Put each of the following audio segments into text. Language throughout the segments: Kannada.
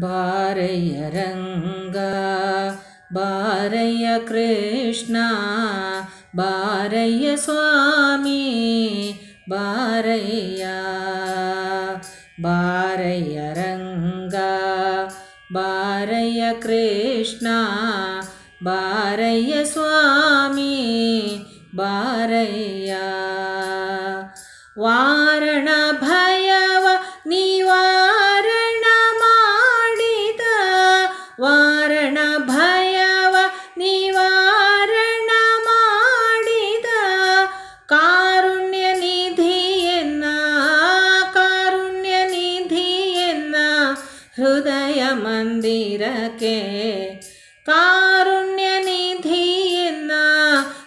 वारयरङ्ग वारय कृष्णा वारय स्वामी वारया रङ्गा वारय कृष्णा वारय स्वामी वारया वा ಭಯವ ನಿವಾರಣ ಮಾಡಿದ ಕಾರುಣ್ಯ ನಿಧಿಯನ್ನ ಕಾರುಣ್ಯ ನಿಧಿಯನ್ನ ಹೃದಯ ಮಂದಿರಕ್ಕೆ ಕಾರುಣ್ಯ ನಿಧಿಯನ್ನ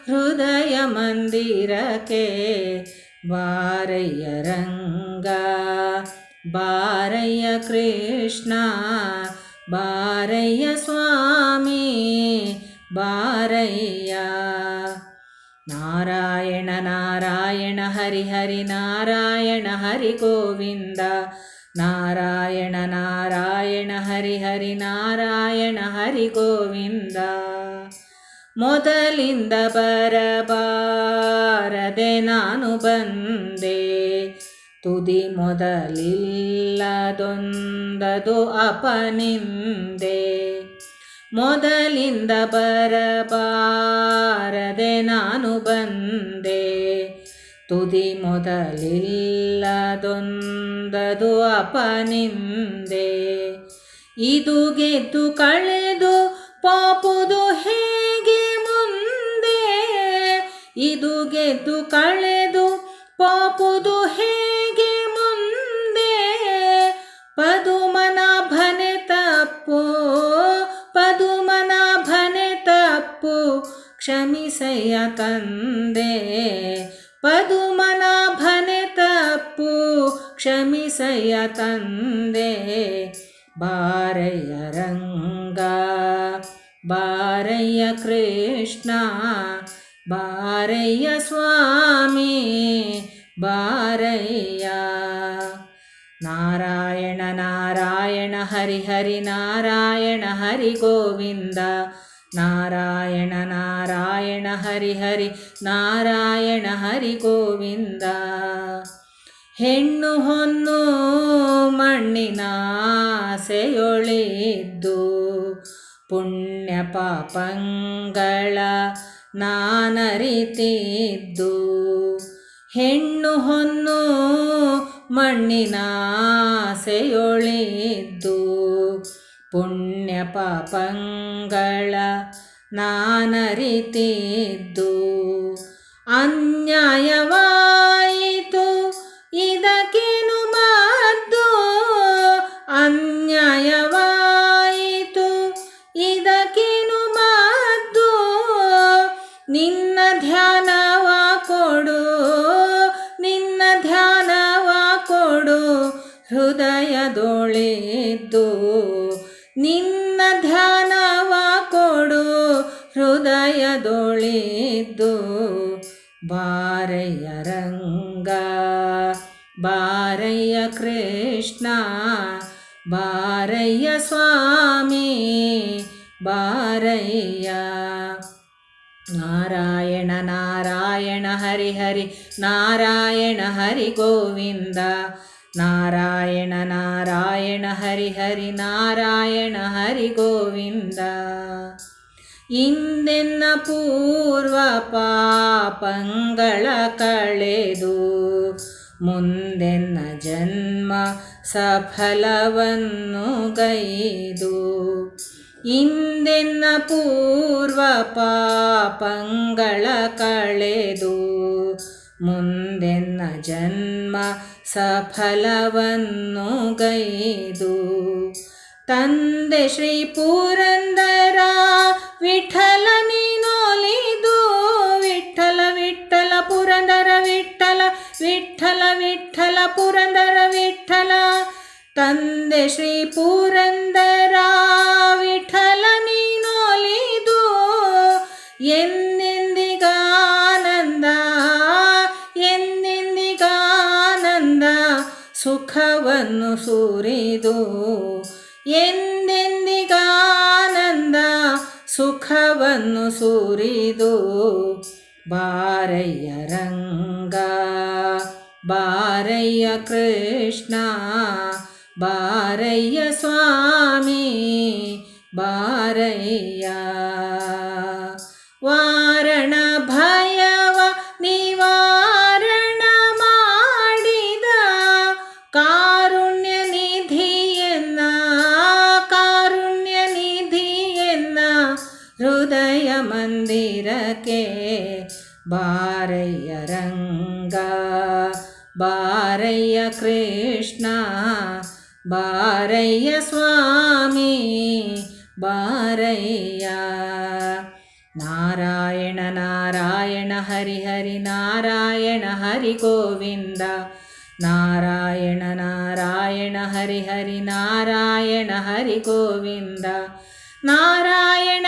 ಹೃದಯ ಮಂದಿರಕ್ಕೆ ಬಾರಯ್ಯ ರಂಗ, ಬಾರಯ್ಯ ಕೃಷ್ಣ. ಬಾರಯ್ಯ ಸ್ವಾಮಿ, ಬಾರಯ್ಯ. ನಾರಾಯಣ ನಾರಾಯಣ, ಹರಿ ಹರಿ, ನಾರಾಯಣ ಹರಿ ಗೋವಿಂದ. ನಾರಾಯಣ ನಾರಾಯಣ ಹರಿ ಹರಿ, ನಾರಾಯಣ ಹರಿ ಗೋವಿಂದ. ಮೊದಲಿಂದ ಬರಬಾರದೆ ನಾನು ಬಂದೆ. ತುದಿ ಮೊದಲಿಲ್ಲದೊಂದದು ಅಪನಿಂದೆ. ಮೊದಲಿಂದ ಬರಬಾರದೆ ನಾನು ಬಂದೆ. ತುದಿ ಮೊದಲಿಲ್ಲದೊಂದದು ಅಪನಿಂದೆ. ಇದು ಗೆದ್ದು ಕಳೆದು ಪಾಪುದು ಹೇಗೆ ಮುಂದೆ? ಇದು ಗೆದ್ದು ಕಳೆದು ಪಾಪುದು ಹೇಗೆ ಕ್ಷಮಿಸಯ್ಯ ತಂದೆ, ಬಾರಯ್ಯ ರಂಗ, ಬಾರಯ್ಯ ಕೃಷ್ಣ, ಬಾರಯ್ಯ ಸ್ವಾಮಿ, ಬಾರಯ್ಯ. ನಾರಾಯಣ ನಾರಾಯಣ, ಹರಿ ಹರಿ, ನಾರಾಯಣ ಹರಿ ಗೋವಿಂದ, ನಾರಾಯಣ ನಾರಾಯಣ ಹರಿ ಹರಿ, ನಾರಾಯಣ ಹರಿ ಗೋವಿಂದ. ಹೆಣ್ಣು ಹೊನ್ನು ಮಣ್ಣಿನ ಆಸೆಯೊಳಿದ್ದು. ಪುಣ್ಯ ಪಾಪಂಗಳ ನಾನರಿತಿದ್ದು. ಹೆಣ್ಣು ಹೊನ್ನು ಮಣ್ಣಿನ ಆಸೆಯೊಳಿದ್ದು. ಪುಣ್ಯ ಪಾಪಂಗಳ ನಾನರಿತಿದ್ದು. ಅನ್ಯಾಯವಾಯಿತು ಹೃದಯದೊಳಿದ್ದು ನಿನ್ನ ಧ್ಯಾನವ ಕೊಡು ಹೃದಯದೊಳೆದ್ದು ಬಾರಯ್ಯ ರಂಗ, ಬಾರಯ್ಯ ಕೃಷ್ಣ, ಬಾರಯ್ಯ ಸ್ವಾಮಿ, ಬಾರಯ್ಯ. ನಾರಾಯಣ ನಾರಾಯಣ ಹರಿ ಹರಿ, ನಾರಾಯಣ ಹರಿ ಗೋವಿಂದ. ನಾರಾಯಣ ನಾರಾಯಣ, ಹರಿ ಹರಿ, ನಾರಾಯಣ, ಹರಿ ಗೋವಿಂದ. ಇಂದೆನ್ನ ಪೂರ್ವ ಪಾಪಂಗಳ ಕಳೆದು ಮುಂದೆನ್ನ ಜನ್ಮ ಸಫಲವನ್ನು ಗೈದು. ಇಂದೆನ್ನ ಪೂರ್ವ ಪಾಪಂಗಳ ಕಳೆದು ಮುಂದೆನ್ನ ಜನ್ಮ ಸಫಲವನ್ನು ಗೈದು. ತಂದೆ ಶ್ರೀ ಪುರಂದರ, ವಿಠಲ ನೀನೊಲಿದು ವಿಠಲ ವಿಠಲ ಪುರಂದರ, ವಿಠಲ ವಿಠಲ ವಿಠಲ ಪುರಂದರ, ವಿಠಲ. ತಂದೆ ಶ್ರೀ ಪುರಂದರ, ವಿಠಲ ನೀನೊಲಿದು ಎಂದೆಂದಿಗಾನಂದ ಎಂದೆಂದಿಗಾನಂದ ಸುಖವನ್ನು ಸುರಿದು ಎಂದೆಂದಿಗಾನಂದ ಸುಖವನ್ನು ಸುರಿದು ಬಾರಯ್ಯ ರಂಗ ಬಾರಯ್ಯ ಕೃಷ್ಣ ಬಾರಯ್ಯ ಸ್ವಾಮಿ ಬಾರಯ್ಯ ಮಂದಿರಕ್ಕೆ ಬಾರಯ್ಯ ರಂಗ ಬಾರಯ್ಯ ಕೃಷ್ಣ ಬಾರಯ್ಯ ಸ್ವಾಮಿ ಬಾರಯ್ಯ ನಾರಾಯಣ ನಾರಾಯಣ ಹರಿ ಹರಿ ನಾರಾಯಣ ಹರಿ ಗೋವಿಂದ ನಾರಾಯಣ ನಾರಾಯಣ ಹರಿ ಹರಿ ನಾರಾಯಣ ಹರಿ ಗೋವಿಂದ ನಾರಾಯಣ